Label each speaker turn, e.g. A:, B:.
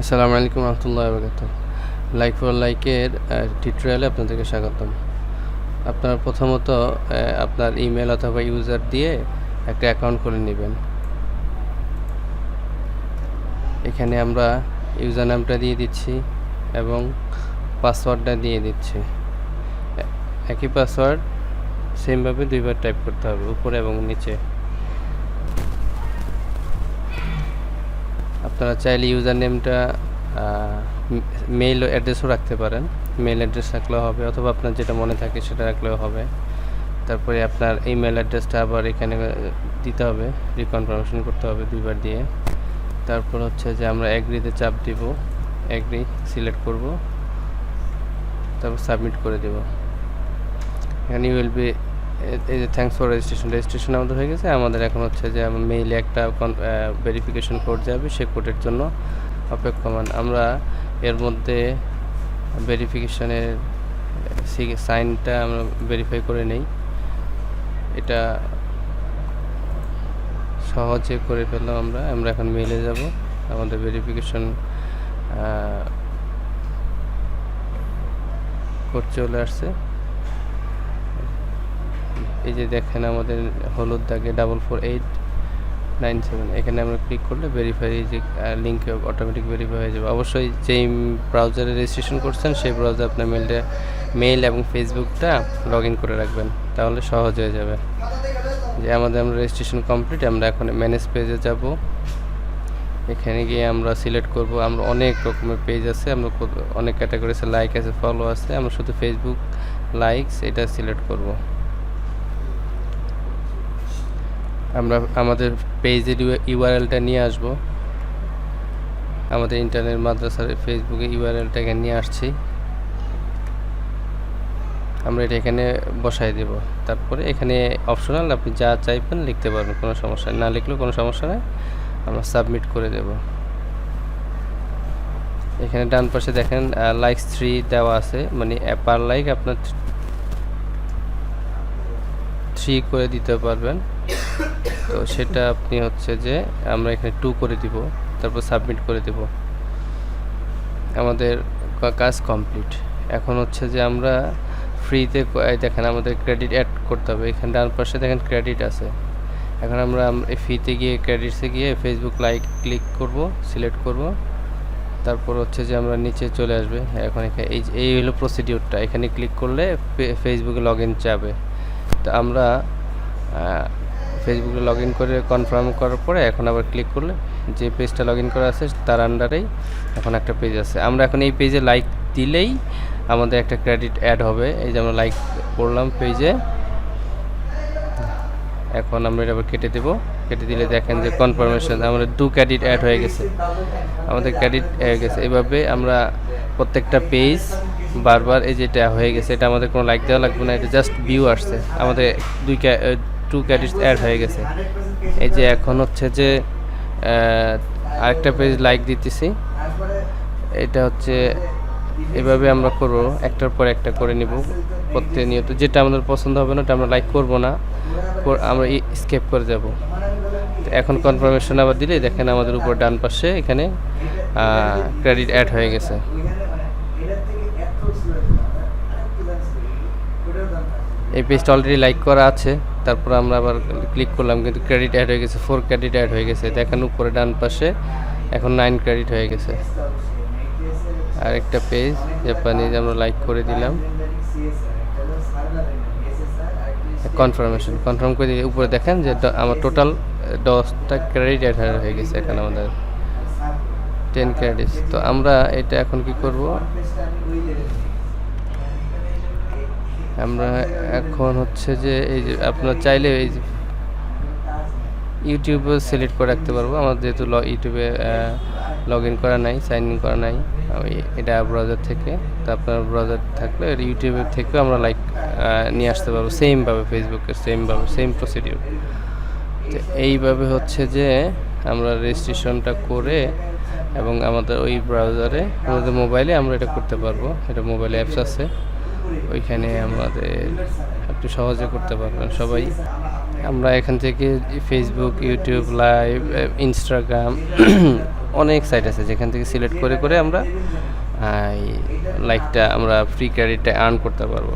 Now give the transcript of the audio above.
A: আসসালামু আলাইকুম রহমতুল্লাহ বরকাত লাইক ফর লাইকের টিউটোরিয়ালে আপনাদেরকে স্বাগতম। আপনার প্রথমত আপনার ইমেল অথবা ইউজার দিয়ে একটা অ্যাকাউন্ট করে নেবেন। এখানে আমরা ইউজার নামটা দিয়ে দিচ্ছি এবং পাসওয়ার্ডটা দিয়ে দিচ্ছি। একই পাসওয়ার্ড সেমভাবে দুইবার টাইপ করতে হবে, উপরে এবং নিচে। আপনারা চাইলে ইউজার নেমটা মেইল অ্যাড্রেসও রাখতে পারেন। মেইল অ্যাড্রেস রাখলেও হবে, অথবা আপনার যেটা মনে থাকে সেটা রাখলেও হবে। তারপরে আপনার ইমেল অ্যাড্রেসটা আবার এখানে দিতে হবে রিকনফার্মেশন করতে হবে দুইবার দিয়ে। তারপর হচ্ছে যে আমরা অ্যাগ্রিতে চাপ দিব অ্যাগ্রি সিলেক্ট করব, তারপর সাবমিট করে দেব। এখানে বি এই যে থ্যাঙ্কস ফর রেজিস্ট্রেশন রেজিস্ট্রেশন আমাদের হয়ে গেছে। আমাদের এখন হচ্ছে যে মেইলে একটা ভেরিফিকেশন কোড যাবে সেই কোডের জন্য অপেক্ষমান আমরা এর মধ্যে ভেরিফিকেশনের সাইনটা আমরা ভেরিফাই করে নেই। এটা সহজে করে ফেললাম আমরা। আমরা এখন মেইলে যাব। আমাদের ভেরিফিকেশন কোড চলে আসছে। এই যে দেখেন আমাদের হলুদ দাগে double four eight nine seven এখানে আমরা ক্লিক করলে ভেরিফাই যে লিঙ্ক অটোমেটিক ভেরিফাই হয়ে যাবে। অবশ্যই যেই ব্রাউজারে রেজিস্ট্রেশন করছেন, সেই ব্রাউজার আপনার মেলটা মেইল এবং ফেসবুকটা লগ ইন করে রাখবেন, তাহলে সহজ হয়ে যাবে। যে আমাদের আমরা রেজিস্ট্রেশন কমপ্লিট আমরা এখন ম্যানেজ পেজে যাব। এখানে গিয়ে আমরা সিলেক্ট করব, আমরা অনেক রকমের পেজ আছে, আমরা অনেক ক্যাটাগরি আছে লাইক আছে ফলো আছে, আমরা শুধু ফেসবুক লাইকস এটা সিলেক্ট করব। আমরা আমাদের পেজের ইউআরএলটা নিয়ে আসব। আমাদের ইন্টারনেট মাদ্রাসার ফেসবুকে ইউআরএলটাকে নিয়ে আসছি। আমরা এটা এখানে বসাই দেব। তারপরে এখানে অপশনাল আপনি যা চাইবেন লিখতে পারবেন, কোনো সমস্যা না লিখলেও কোনো সমস্যা নেই। আমরা সাবমিট করে দেব। এখানে ডান পাশে দেখেন লাইক থ্রি দেওয়া আছে। মানে পার লাইক আপনার থ্রি করে দিতে পারবেন। তো সেটা আপনি হচ্ছে যে আমরা এখানে টু করে দিব, তারপর সাবমিট করে দেব। আমাদের কাজ কমপ্লিট এখন হচ্ছে যে আমরা ফ্রিতে দেখেন আমাদের ক্রেডিট অ্যাড করতে হবে। এখানে ডান পাশে দেখেন ক্রেডিট আছে। এখন আমরা ফিতে গিয়ে ক্রেডিটসে গিয়ে ফেসবুক লাইক ক্লিক করব সিলেক্ট করব। তারপর হচ্ছে যে আমরা নিচে চলে আসবে। এখন এখানে এই এই হলো প্রসিডিউরটা এখানে ক্লিক করলে ফেসবুকে লগ ইন চাবে তো আমরা ফেসবুকে লগ ইন করে কনফার্ম করার পরে এখন আবার ক্লিক করলে যে পেজটা লগ ইন করা আছে তার আন্ডারেই এখন একটা পেজ আছে। আমরা এখন এই পেজে লাইক দিলেই আমাদের একটা ক্রেডিট অ্যাড হবে। এই যে আমরা লাইক করলাম পেজে এখন আমরা এটা আবার কেটে দেবো। কেটে দিলে দেখেন যে কনফার্মেশন আমাদের দু ক্রেডিট অ্যাড হয়ে গেছে। আমাদের ক্রেডিট হয়ে গেছে। এইভাবে আমরা প্রত্যেকটা পেজ বারবার এই যেটা হয়ে গেছে, এটা আমাদের কোনো লাইক দেওয়া লাগবে না, এটা জাস্ট ভিউ আসছে। আমাদের দুই টু ক্রেডিট অ্যাড হয়ে গেছে। এই যে এখন হচ্ছে যে আরেকটা পেজ লাইক দিতেছি। এটা হচ্ছে এভাবে আমরা করব, একটার পর একটা করে নিব প্রতিনিয়ত। যেটা আমাদের পছন্দ হবে না, ওটা আমরা লাইক করব না আমরা স্কেপ করে যাব। তো এখন কনফার্মেশন আবার দিলে, দেখেন আমাদের উপর ডান পাশে এখানে ক্রেডিট অ্যাড হয়ে গেছে। এই পেজটা অলরেডি লাইক করা আছে। তারপর আমরা আবার ক্লিক করলাম, কিন্তু ক্রেডিট অ্যাড হয়ে গেছে ফোর ক্রেডিট অ্যাড হয়ে গেছে। দেখেন উপরে ডান পাশে এখন নাইন ক্রেডিট হয়ে গেছে। আর একটা পেজ জাপানিজ আমরা লাইক করে দিলাম। কনফার্মেশন কনফার্ম করে দিয়ে উপরে দেখেন যে আমার টোটাল দশটা ক্রেডিট অ্যাড হয়ে গেছে এখানে আমাদের। টেন ক্রেডিট তো আমরা এটা এখন কি করব? আমরা এখন হচ্ছে যে এই যে আপনারা চাইলে এই যে ইউটিউবে সিলেক্ট করে রাখতে পারব। আমার যেহেতু ইউটিউবে লগ ইন করা নাই সাইন ইন করা নাই, আমি এটা ব্রাউজার থেকে, তো আপনার ব্রাউজার থাকলে ইউটিউবের থেকেও আমরা লাইক নিয়ে আসতে পারব। সেমভাবে ফেসবুকের সেমভাবে সেম প্রসিডিউর তো এইভাবে হচ্ছে যে আমরা রেজিস্ট্রেশনটা করে এবং আমাদের ওই ব্রাউজারে আমাদের মোবাইলে আমরা এটা করতে পারব। এটা মোবাইল অ্যাপস আছে। ওইখানে আমাদের একটু সহজে করতে পারবেন সবাই। আমরা এখান থেকে ফেসবুক ইউটিউব লাইভ ইনস্টাগ্রাম অনেক সাইট আছে যেখান থেকে সিলেক্ট করে করে আমরা লাইকটা আমরা ফ্রি ক্রেডিটটা আর্ন করতে পারব।